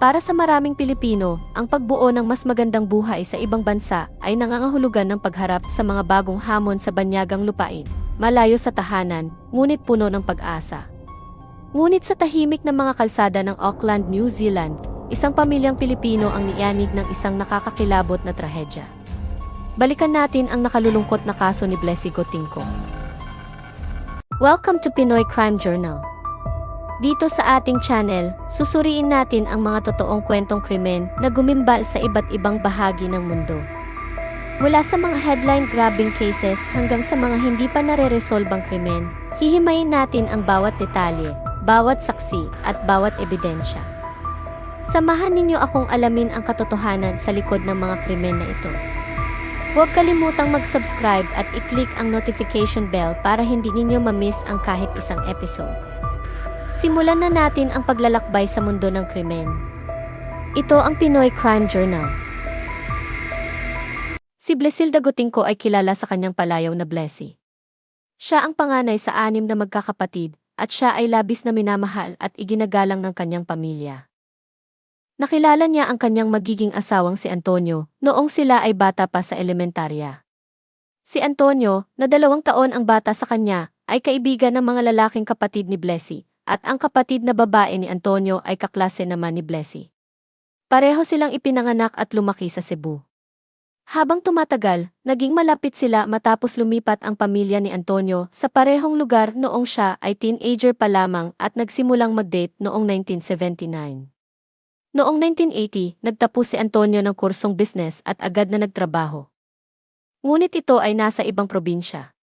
Para sa maraming Pilipino, ang pagbuo ng mas magandang buhay sa ibang bansa ay nangangahulugan ng pagharap sa mga bagong hamon sa banyagang lupain, malayo sa tahanan, ngunit puno ng pag-asa. Ngunit sa tahimik na mga kalsada ng Auckland, New Zealand, isang pamilyang Pilipino ang niyanig ng isang nakakakilabot na trahedya. Balikan natin ang nakalulungkot na kaso ni Blessy Gotingko. Welcome to Pinoy Crime Journal. Dito sa ating channel, susuriin natin ang mga totoong kwentong krimen na gumimbal sa iba't ibang bahagi ng mundo. Mula sa mga headline-grabbing cases hanggang sa mga hindi pa nare-resolbang krimen, hihimayin natin ang bawat detalye, bawat saksi, at bawat ebidensya. Samahan ninyo akong alamin ang katotohanan sa likod ng mga krimen na ito. Huwag kalimutang mag-subscribe at i-click ang notification bell para hindi ninyo ma-miss ang kahit isang episode. Simulan na natin ang paglalakbay sa mundo ng krimen. Ito ang Pinoy Crime Journal. Si Blesilda Gotingko ay kilala sa kanyang palayaw na Blessy. Siya ang panganay sa anim na magkakapatid at siya ay labis na minamahal at iginagalang ng kanyang pamilya. Nakilala niya ang kanyang magiging asawang si Antonio noong sila ay bata pa sa elementarya. Si Antonio, na dalawang taon ang bata sa kanya, ay kaibigan ng mga lalaking kapatid ni Blessy, at ang kapatid na babae ni Antonio ay kaklase naman ni Blessy. Pareho silang ipinanganak at lumaki sa Cebu. Habang tumatagal, naging malapit sila matapos lumipat ang pamilya ni Antonio sa parehong lugar noong siya ay teenager pa lamang at nagsimulang mag-date noong 1979. Noong 1980, nagtapos si Antonio ng kursong business at agad na nagtrabaho. Ngunit ito ay nasa ibang probinsya.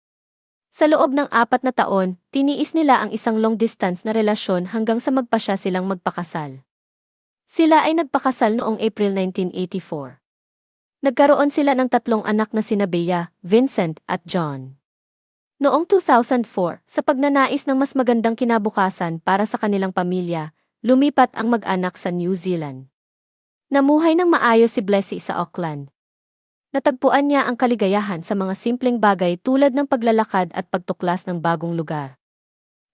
Sa loob ng apat na taon, tiniis nila ang isang long-distance na relasyon hanggang sa magpasya silang magpakasal. Sila ay nagpakasal noong April 1984. Nagkaroon sila ng tatlong anak na sina Bea, Vincent, at John. Noong 2004, sa pagnanais ng mas magandang kinabukasan para sa kanilang pamilya, lumipat ang mag-anak sa New Zealand. Namuhay ng maayos si Blessy sa Auckland. Natagpuan niya ang kaligayahan sa mga simpleng bagay tulad ng paglalakad at pagtuklas ng bagong lugar.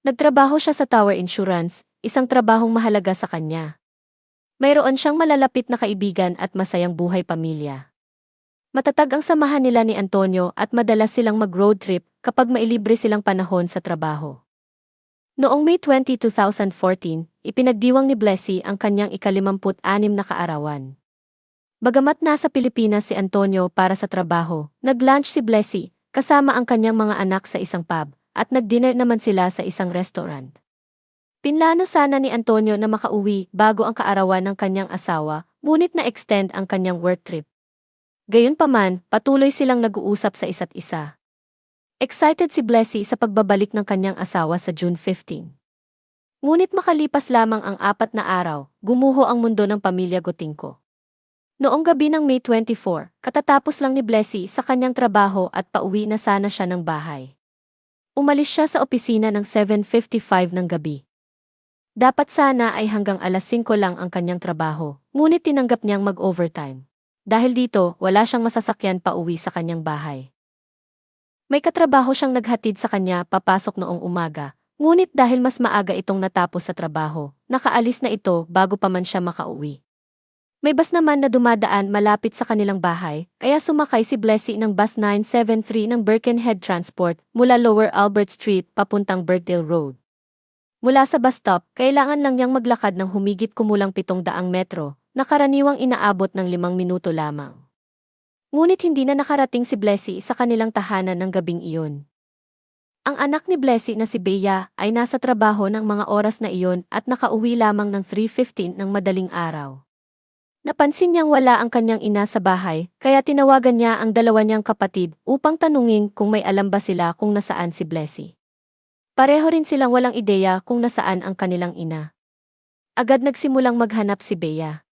Nagtrabaho siya sa Tower Insurance, isang trabahong mahalaga sa kanya. Mayroon siyang malalapit na kaibigan at masayang buhay pamilya. Matatag ang samahan nila ni Antonio at madalas silang mag-road trip kapag mailibre silang panahon sa trabaho. Noong May 20, 2014, ipinagdiwang ni Blessy ang kanyang ikalimamput-anim na kaarawan. Bagamat nasa Pilipinas si Antonio para sa trabaho, nag-lunch si Blessy, kasama ang kanyang mga anak sa isang pub, at nag-dinner naman sila sa isang restaurant. Pinlano sana ni Antonio na makauwi bago ang kaarawan ng kanyang asawa, ngunit na-extend ang kanyang work trip. Gayunpaman, patuloy silang nag-uusap sa isa't isa. Excited si Blessy sa pagbabalik ng kanyang asawa sa June 15. Ngunit makalipas lamang ang apat na araw, gumuho ang mundo ng pamilya Gotingko. Noong gabi ng May 24, katatapos lang ni Blessy sa kanyang trabaho at pauwi na sana siya ng bahay. Umalis siya sa opisina ng 7.55 ng gabi. Dapat sana ay hanggang alas 5 lang ang kanyang trabaho, ngunit tinanggap niyang mag-overtime. Dahil dito, wala siyang masasakyan pa uwi sa kanyang bahay. May katrabaho siyang naghatid sa kanya papasok noong umaga, ngunit dahil mas maaga itong natapos sa trabaho, nakaalis na ito bago pa man siya makauwi. May bus naman na dumadaan malapit sa kanilang bahay, kaya sumakay si Blessy ng bus 973 ng Birkenhead Transport mula Lower Albert Street papuntang Birkdale Road. Mula sa bus stop, kailangan lang niyang maglakad ng humigit kumulang 700 metro, na karaniwang inaabot ng limang minuto lamang. Ngunit hindi na nakarating si Blessy sa kanilang tahanan ng gabing iyon. Ang anak ni Blessy na si Bea ay nasa trabaho ng mga oras na iyon at nakauwi lamang ng 3.15 ng madaling araw. Napansin niyang wala ang kanyang ina sa bahay, kaya tinawagan niya ang dalawa niyang kapatid upang tanungin kung may alam ba sila kung nasaan si Blessy. Pareho rin silang walang ideya kung nasaan ang kanilang ina. Agad nagsimulang maghanap si Bea.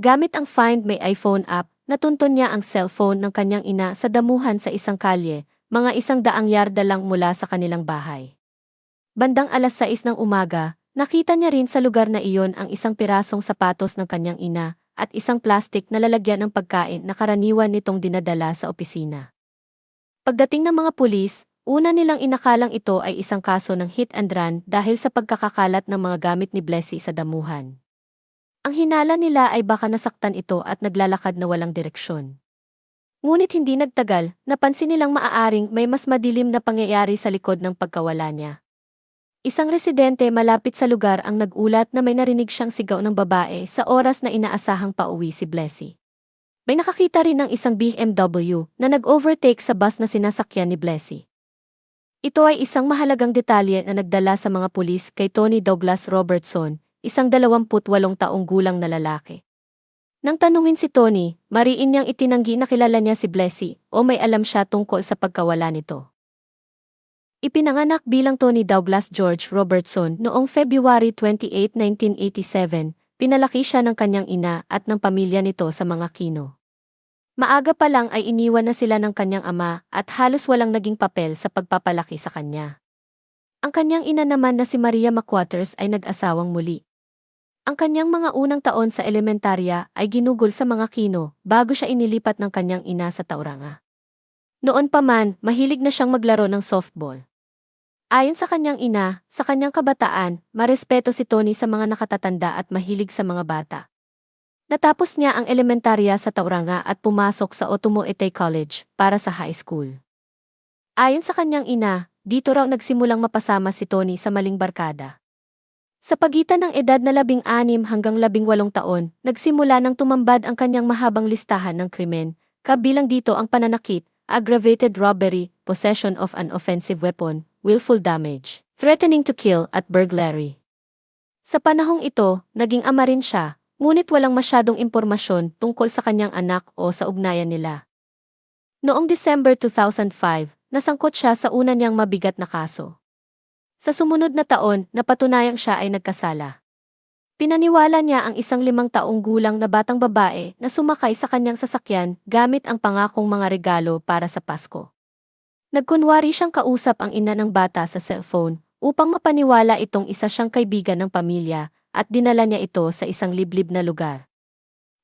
Gamit ang Find My iPhone app, natuntun niya ang cellphone ng kanyang ina sa damuhan sa isang kalye, mga isang daang yarda lang mula sa kanilang bahay. Bandang alas 6 ng umaga, nakita niya rin sa lugar na iyon ang isang pirasong sapatos ng kanyang ina, at isang plastik na lalagyan ng pagkain na karaniwan nitong dinadala sa opisina. Pagdating ng mga pulis, una nilang inakalang ito ay isang kaso ng hit and run dahil sa pagkakakalat ng mga gamit ni Blessy sa damuhan. Ang hinala nila ay baka nasaktan ito at naglalakad na walang direksyon. Ngunit hindi nagtagal, napansin nilang maaaring may mas madilim na pangyayari sa likod ng pagkawala niya. Isang residente malapit sa lugar ang nagulat na may narinig siyang sigaw ng babae sa oras na inaasahang pauwi si Blessy. May nakakita rin ng isang BMW na nag-overtake sa bus na sinasakyan ni Blessy. Ito ay isang mahalagang detalye na nagdala sa mga pulis kay Tony Douglas Robertson, isang 28 taong gulang na lalaki. Nang tanungin si Tony, mariin niyang itinanggi na kilala niya si Blessy o may alam siya tungkol sa pagkawala nito. Ipinanganak bilang Tony Douglas George Robertson noong February 28, 1987, pinalaki siya ng kanyang ina at ng pamilya nito sa mga kino. Maaga pa lang ay iniwan na sila ng kanyang ama at halos walang naging papel sa pagpapalaki sa kanya. Ang kanyang ina naman na si Maria McWatters ay nag-asawang muli. Ang kanyang mga unang taon sa elementarya ay ginugol sa mga kino bago siya inilipat ng kanyang ina sa Tauranga. Noon pa man, mahilig na siyang maglaro ng softball. Ayon sa kanyang ina, sa kanyang kabataan, marespeto si Tony sa mga nakatatanda at mahilig sa mga bata. Natapos niya ang elementarya sa Tauranga at pumasok sa Otomo Ete College para sa high school. Ayon sa kanyang ina, dito raw nagsimulang mapasama si Tony sa maling barkada. Sa pagitan ng edad na labing anim hanggang labing walong taon, nagsimula nang tumambad ang kanyang mahabang listahan ng krimen, kabilang dito ang pananakit, aggravated robbery, possession of an offensive weapon, willful damage, threatening to kill at burglary. Sa panahong ito, naging ama rin siya, ngunit walang masyadong impormasyon tungkol sa kanyang anak o sa ugnayan nila. Noong December 2005, nasangkot siya sa una niyang mabigat na kaso. Sa sumunod na taon, napatunayang siya ay nagkasala. Pinaniwala niya ang isang limang taong gulang na batang babae na sumakay sa kanyang sasakyan gamit ang pangakong mga regalo para sa Pasko. Nagkunwari siyang kausap ang ina ng bata sa cellphone upang mapaniwala itong isa siyang kaibigan ng pamilya at dinala niya ito sa isang liblib na lugar.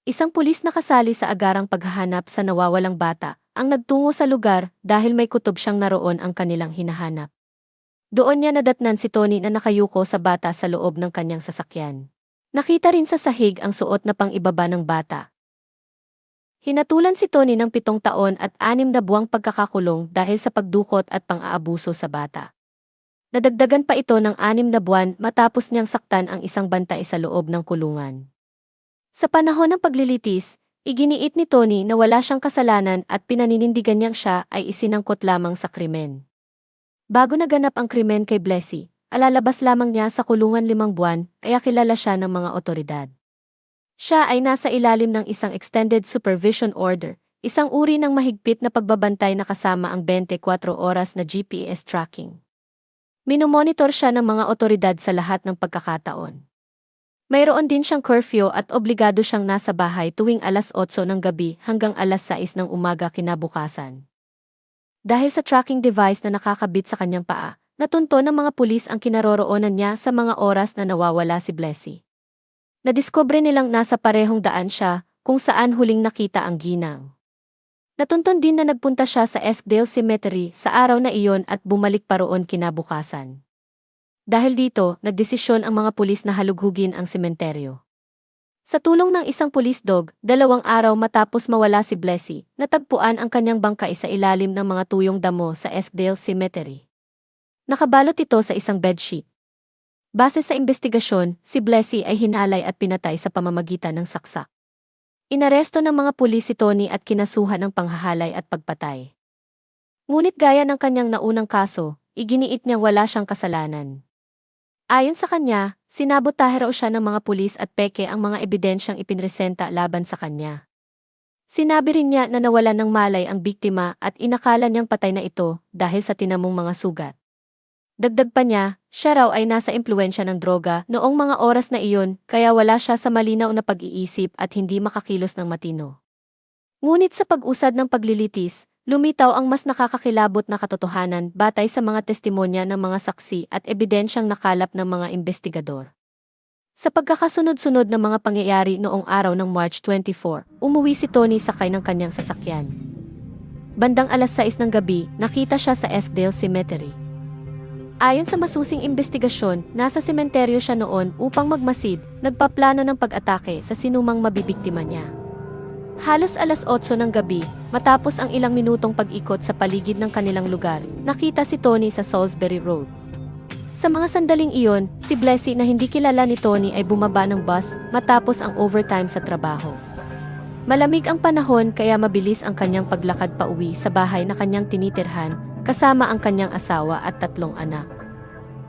Isang pulis na kasali sa agarang paghahanap sa nawawalang bata ang nagtungo sa lugar dahil may kutob siyang naroon ang kanilang hinahanap. Doon niya nadatnan si Tony na nakayuko sa bata sa loob ng kanyang sasakyan. Nakita rin sa sahig ang suot na pang-ibaba ng bata. Hinatulan si Tony ng pitong taon at anim na buwang pagkakakulong dahil sa pagdukot at pang-aabuso sa bata. Nadagdagan pa ito ng anim na buwan matapos niyang saktan ang isang bantay sa loob ng kulungan. Sa panahon ng paglilitis, iginiit ni Tony na wala siyang kasalanan at pinaninindigan niyang siya ay isinangkot lamang sa krimen. Bago naganap ang krimen kay Blessy, alalabas lamang niya sa kulungan limang buwan, kaya kilala siya ng mga otoridad. Siya ay nasa ilalim ng isang Extended Supervision Order, isang uri ng mahigpit na pagbabantay na kasama ang 24 oras na GPS tracking. Minomonitor siya ng mga otoridad sa lahat ng pagkakataon. Mayroon din siyang curfew at obligado siyang nasa bahay tuwing alas 8 ng gabi hanggang alas 6 ng umaga kinabukasan. Dahil sa tracking device na nakakabit sa kanyang paa, Natunto ng mga pulis ang kinaroroonan niya sa mga oras na nawawala si Blessy. Nadiskubre nilang nasa parehong daan siya kung saan huling nakita ang ginang. Natunton din na nagpunta siya sa Eskdale Cemetery sa araw na iyon at bumalik pa roon kinabukasan. Dahil dito, nagdesisyon ang mga pulis na halughugin ang sementeryo. Sa tulong ng isang police dog, dalawang araw matapos mawala si Blessy, natagpuan ang kanyang bangkay sa ilalim ng mga tuyong damo sa Eskdale Cemetery. Nakabalot ito sa isang bedsheet. Base sa investigasyon, si Blessy ay hinalay at pinatay sa pamamagitan ng saksak. Inaresto ng mga pulis si Tony at kinasuhan ng panghahalay at pagpatay. Ngunit gaya ng kanyang naunang kaso, iginiit niyang wala siyang kasalanan. Ayon sa kanya, sinabotahe raw siya ng mga pulis at peke ang mga ebidensyang ipinresenta laban sa kanya. Sinabi rin niya na nawalan ng malay ang biktima at inakala niyang patay na ito dahil sa tinamong mga sugat. Dagdag pa niya, siya raw ay nasa impluensya ng droga noong mga oras na iyon kaya wala siya sa malinaw na pag-iisip at hindi makakilos ng matino. Ngunit sa pag-usad ng paglilitis, lumitaw ang mas nakakakilabot na katotohanan batay sa mga testimonya ng mga saksi at ebidensyang nakalap ng mga investigador. Sa pagkakasunod-sunod ng mga pangyayari noong araw ng March 24, umuwi si Tony sakay ng kanyang sasakyan. Bandang alas 6 ng gabi, nakita siya sa Eskdale Cemetery. Ayon sa masusing investigasyon, nasa sementeryo siya noon upang magmasid, nagpaplano ng pag-atake sa sinumang mabibiktima niya. Halos alas 8 ng gabi, matapos ang ilang minutong pag-ikot sa paligid ng kanilang lugar, nakita si Tony sa Salisbury Road. Sa mga sandaling iyon, si Blessy na hindi kilala ni Tony ay bumaba ng bus matapos ang overtime sa trabaho. Malamig ang panahon kaya mabilis ang kanyang paglakad pa uwi sa bahay na kanyang tinitirhan, kasama ang kanyang asawa at tatlong anak.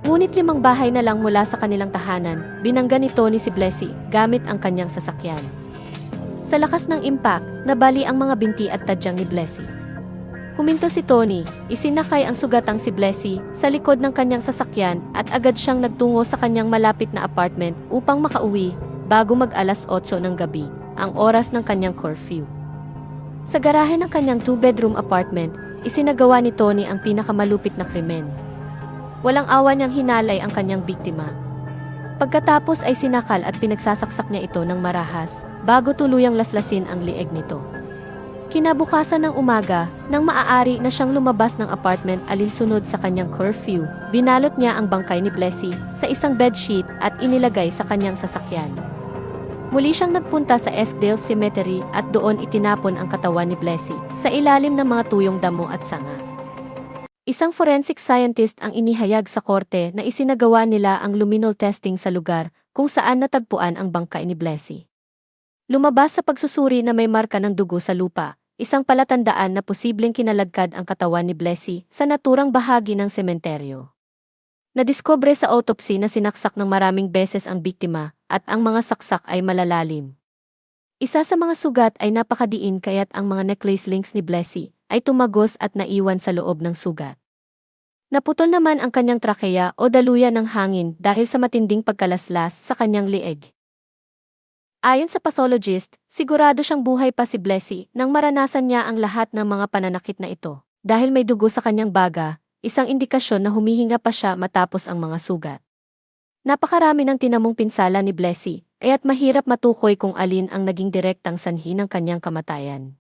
Ngunit limang bahay na lang mula sa kanilang tahanan, binangga ni Tony si Blessy gamit ang kanyang sasakyan. Sa lakas ng impact, nabali ang mga binti at tadyang ni Blessy. Huminto si Tony, isinakay ang sugatang si Blessy sa likod ng kanyang sasakyan at agad siyang nagtungo sa kanyang malapit na apartment upang makauwi bago mag alas 8 ng gabi, ang oras ng kanyang curfew. Sa garahe ng kanyang two-bedroom apartment, isinagawa ni Tony ang pinakamalupit na krimen. Walang awa niyang hinalay ang kanyang biktima. Pagkatapos ay sinakal at pinagsasaksak niya ito ng marahas, bago tuluyang laslasin ang lieg nito. Kinabukasan ng umaga, nang maaari na siyang lumabas ng apartment alinsunod sa kanyang curfew, binalot niya ang bangkay ni Blessy sa isang bedsheet at inilagay sa kanyang sasakyan. Muli siyang nagpunta sa Eskdale Cemetery at doon itinapon ang katawan ni Blessy sa ilalim ng mga tuyong damo at sanga. Isang forensic scientist ang inihayag sa korte na isinagawa nila ang luminol testing sa lugar kung saan natagpuan ang bangkay ni Blessy. Lumabas sa pagsusuri na may marka ng dugo sa lupa, isang palatandaan na posibleng kinalagkad ang katawan ni Blessy sa naturang bahagi ng sementeryo. Nadiskobre sa autopsy na sinaksak ng maraming beses ang biktima at ang mga saksak ay malalalim. Isa sa mga sugat ay napakadiin kaya't ang mga necklace links ni Blessy ay tumagos at naiwan sa loob ng sugat. Naputol naman ang kanyang trakeya o daluyan ng hangin dahil sa matinding pagkalaslas sa kanyang lieg. Ayon sa pathologist, sigurado siyang buhay pa si Blessy nang maranasan niya ang lahat ng mga pananakit na ito. Dahil may dugo sa kanyang baga, isang indikasyon na humihinga pa siya matapos ang mga sugat. Napakarami ng tinamong pinsala ni Blessy, kaya't mahirap matukoy kung alin ang naging direktang sanhi ng kanyang kamatayan.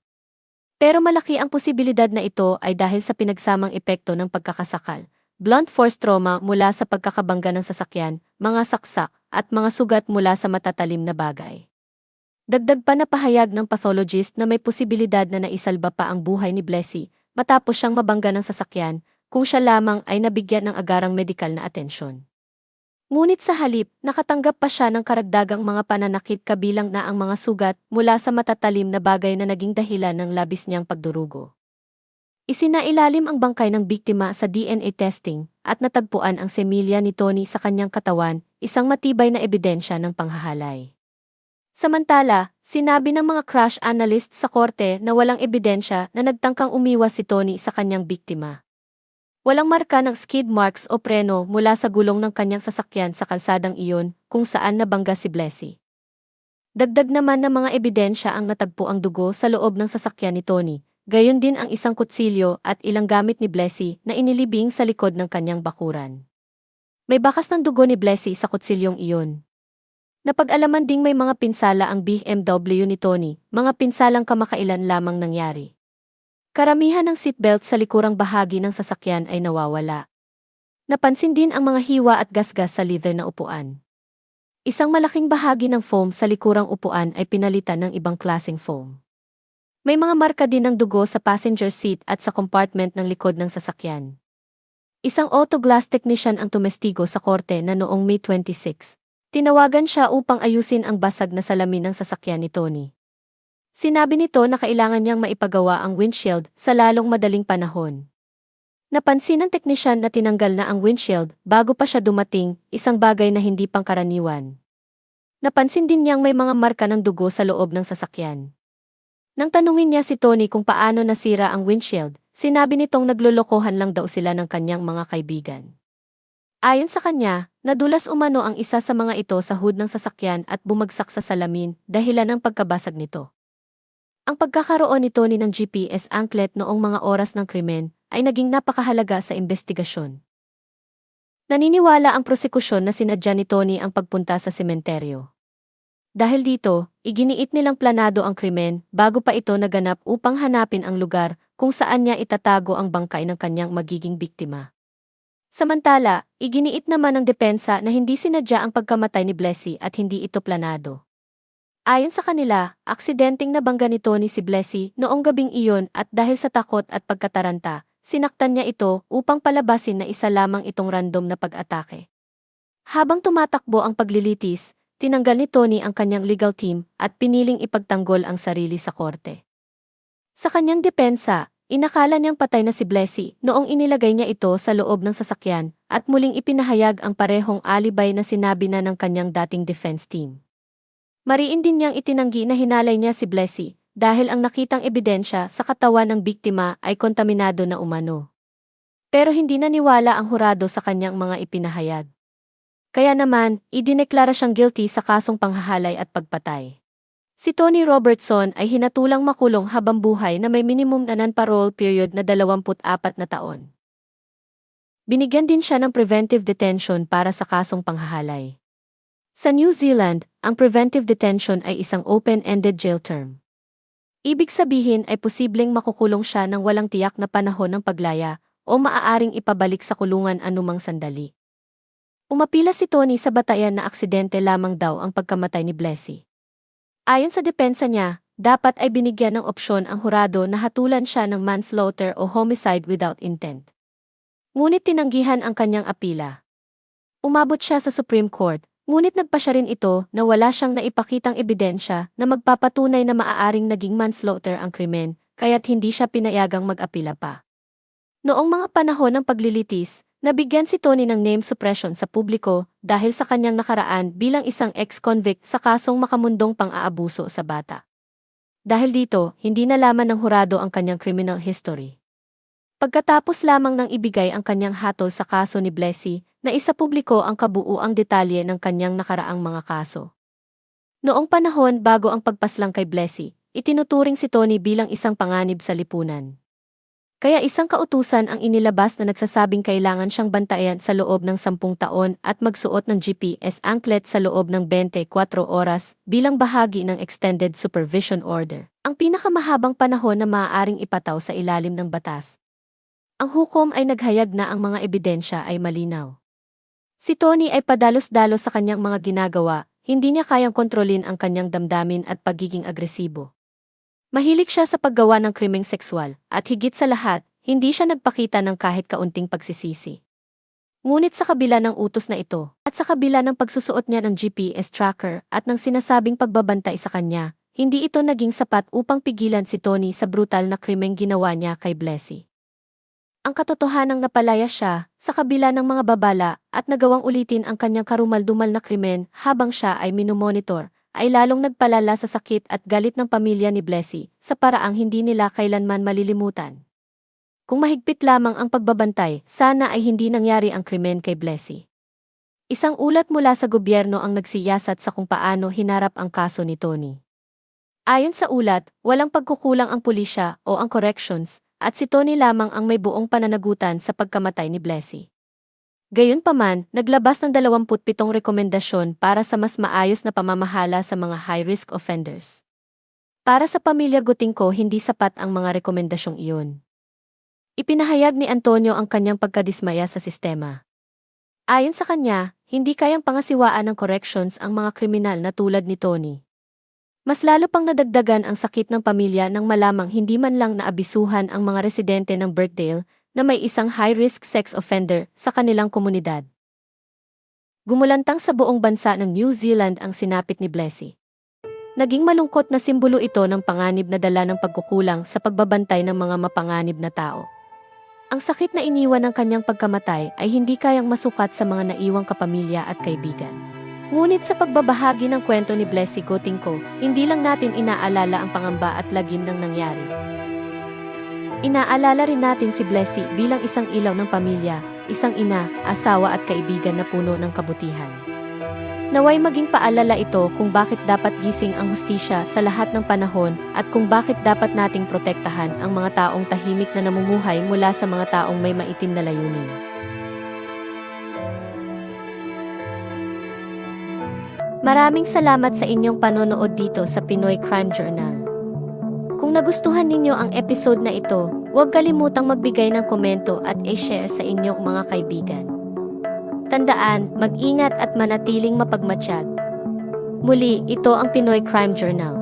Pero malaki ang posibilidad na ito ay dahil sa pinagsamang epekto ng pagkakasakal, blunt force trauma mula sa pagkakabangga ng sasakyan, mga saksak, at mga sugat mula sa matatalim na bagay. Dagdag pa na pahayag ng pathologist na may posibilidad na naisalba pa ang buhay ni Blessy matapos siyang mabangga ng sasakyan kung siya lamang ay nabigyan ng agarang medikal na atensyon. Ngunit sa halip, nakatanggap pa siya ng karagdagang mga pananakit kabilang na ang mga sugat mula sa matatalim na bagay na naging dahilan ng labis niyang pagdurugo. Isinailalim ang bangkay ng biktima sa DNA testing at natagpuan ang semilya ni Tony sa kanyang katawan, isang matibay na ebidensya ng panghahalay. Samantala, sinabi ng mga crash analyst sa korte na walang ebidensya na nagtangkang umiwas si Tony sa kanyang biktima. Walang marka ng skid marks o preno mula sa gulong ng kanyang sasakyan sa kalsadang iyon kung saan nabangga si Blessy. Dagdag naman ng mga ebidensya ang natagpo ang dugo sa loob ng sasakyan ni Tony, gayon din ang isang kutsilyo at ilang gamit ni Blessy na inilibing sa likod ng kanyang bakuran. May bakas ng dugo ni Blessy sa kutsilyong iyon. Napag-alaman ding may mga pinsala ang BMW ni Tony, mga pinsalang kamakailan lamang nangyari. Karamihan ng seatbelt sa likurang bahagi ng sasakyan ay nawawala. Napansin din ang mga hiwa at gasgas sa leather na upuan. Isang malaking bahagi ng foam sa likurang upuan ay pinalitan ng ibang klaseng foam. May mga marka din ng dugo sa passenger seat at sa compartment ng likod ng sasakyan. Isang auto glass technician ang tumestigo sa korte na noong May 26. Tinawagan siya upang ayusin ang basag na salamin ng sasakyan ni Tony. Sinabi nito na kailangan niyang maipagawa ang windshield sa lalong madaling panahon. Napansin ng teknisyan na tinanggal na ang windshield bago pa siya dumating, isang bagay na hindi pangkaraniwan. Napansin din niyang may mga marka ng dugo sa loob ng sasakyan. Nang tanungin niya si Tony kung paano nasira ang windshield, sinabi nitong naglolokohan lang daw sila ng kanyang mga kaibigan. Ayon sa kanya, nadulas umano ang isa sa mga ito sa hood ng sasakyan at bumagsak sa salamin dahilan ng pagkabasag nito. Ang pagkakaroon ni Tony ng GPS anklet noong mga oras ng krimen ay naging napakahalaga sa investigasyon. Naniniwala ang prosekusyon na sinadya ni Tony ang pagpunta sa sementeryo. Dahil dito, iginiit nilang planado ang krimen bago pa ito naganap upang hanapin ang lugar kung saan niya itatago ang bangkay ng kanyang magiging biktima. Samantala, iginiit naman ng depensa na hindi sinadya ang pagkamatay ni Blessy at hindi ito planado. Ayon sa kanila, aksidenteng nabangga ni Tony si Blessy noong gabing iyon at dahil sa takot at pagkataranta, sinaktan niya ito upang palabasin na isa lamang itong random na pag-atake. Habang tumatakbo ang paglilitis, tinanggal ni Tony ang kanyang legal team at piniling ipagtanggol ang sarili sa korte. Sa kanyang depensa, Inakala niyang patay na si Blessy noong inilagay niya ito sa loob ng sasakyan at muling ipinahayag ang parehong alibay na sinabi na ng kanyang dating defense team. Mariin din niyang itinanggi na hinalay niya si Blessy dahil ang nakitang ebidensya sa katawan ng biktima ay kontaminado na umano. Pero hindi naniwala ang hurado sa kanyang mga ipinahayag. Kaya naman, idineklara siyang guilty sa kasong panghahalay at pagpatay. Si Tony Robertson ay hinatulang makulong habang buhay na may minimum na non-parole period na 24 na taon. Binigyan din siya ng preventive detention para sa kasong panghahalay. Sa New Zealand, ang preventive detention ay isang open-ended jail term. Ibig sabihin ay posibleng makukulong siya ng walang tiyak na panahon ng paglaya o maaaring ipabalik sa kulungan anumang sandali. Umapila si Tony sa batayan na aksidente lamang daw ang pagkamatay ni Blessy. Ayon sa depensa niya, dapat ay binigyan ng opsyon ang hurado na hatulan siya ng manslaughter o homicide without intent. Ngunit tinanggihan ang kanyang apila. Umabot siya sa Supreme Court, ngunit nagpa siya rin ito na wala siyang naipakitang ebidensya na magpapatunay na maaaring naging manslaughter ang krimen, kaya't hindi siya pinayagang mag-apila pa. Noong mga panahon ng paglilitis, Nabigyan si Tony ng name suppression sa publiko dahil sa kanyang nakaraan bilang isang ex-convict sa kasong makamundong pang-aabuso sa bata. Dahil dito, hindi nalaman ng hurado ang kanyang criminal history. Pagkatapos lamang ng ibigay ang kanyang hatol sa kaso ni Blessy, na isa publiko ang kabuuang detalye ng kanyang nakaraang mga kaso. Noong panahon bago ang pagpaslang kay Blessy, itinuturing si Tony bilang isang panganib sa lipunan. Kaya isang kautusan ang inilabas na nagsasabing kailangan siyang bantayan sa loob ng 10 taon at magsuot ng GPS anklet sa loob ng 24 oras bilang bahagi ng Extended Supervision Order, ang pinakamahabang panahon na maaaring ipataw sa ilalim ng batas. Ang hukom ay naghayag na ang mga ebidensya ay malinaw. Si Tony ay padalos-dalos sa kanyang mga ginagawa, hindi niya kayang kontrolin ang kanyang damdamin at pagiging agresibo. Mahilig siya sa paggawa ng krimeng sexual, at higit sa lahat, hindi siya nagpakita ng kahit kaunting pagsisisi. Ngunit sa kabila ng utos na ito, at sa kabila ng pagsusuot niya ng GPS tracker at ng sinasabing pagbabantay sa kanya, hindi ito naging sapat upang pigilan si Tony sa brutal na krimeng ginawa niya kay Blessy. Ang katotohanang napalaya siya sa kabila ng mga babala at nagawang ulitin ang kanyang karumaldumal na krimen habang siya ay minomonitor ay lalong nagpalala sa sakit at galit ng pamilya ni Blessy sa paraang hindi nila kailanman malilimutan. Kung mahigpit lamang ang pagbabantay, sana ay hindi nangyari ang krimen kay Blessy. Isang ulat mula sa gobyerno ang nagsiyasat sa kung paano hinarap ang kaso ni Tony. Ayon sa ulat, walang pagkukulang ang pulisya o ang corrections, at si Tony lamang ang may buong pananagutan sa pagkamatay ni Blessy. Gayunpaman, naglabas ng 27 rekomendasyon para sa mas maayos na pamamahala sa mga high-risk offenders. Para sa pamilya Gutingko hindi sapat ang mga rekomendasyong iyon. Ipinahayag ni Antonio ang kanyang pagkadismaya sa sistema. Ayon sa kanya, hindi kayang pangasiwaan ng corrections ang mga kriminal na tulad ni Tony. Mas lalo pang nadagdagan ang sakit ng pamilya nang malamang hindi man lang naabisuhan ang mga residente ng Birkdale na may isang high-risk sex offender sa kanilang komunidad. Gumulantang sa buong bansa ng New Zealand ang sinapit ni Blessy. Naging malungkot na simbolo ito ng panganib na dala ng pagkukulang sa pagbabantay ng mga mapanganib na tao. Ang sakit na iniwan ng kanyang pagkamatay ay hindi kayang masukat sa mga naiwang kapamilya at kaibigan. Ngunit sa pagbabahagi ng kwento ni Blessy Gotingko, hindi lang natin inaalala ang pangamba at lagim ng nangyari. Inaalala rin natin si Blessy bilang isang ilaw ng pamilya, isang ina, asawa at kaibigan na puno ng kabutihan. Naway maging paalala ito kung bakit dapat gising ang hustisya sa lahat ng panahon at kung bakit dapat nating protektahan ang mga taong tahimik na namumuhay mula sa mga taong may maitim na layunin. Maraming salamat sa inyong panonood dito sa Pinoy Crime Journal. Kung nagustuhan ninyo ang episode na ito, Huwag kalimutang magbigay ng komento at i-share sa inyong mga kaibigan. Tandaan, mag-ingat at manatiling mapagmatsyag. Muli, ito ang Pinoy Crime Journal.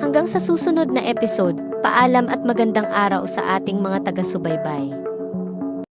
Hanggang sa susunod na episode, paalam at magandang araw sa ating mga taga-subaybay.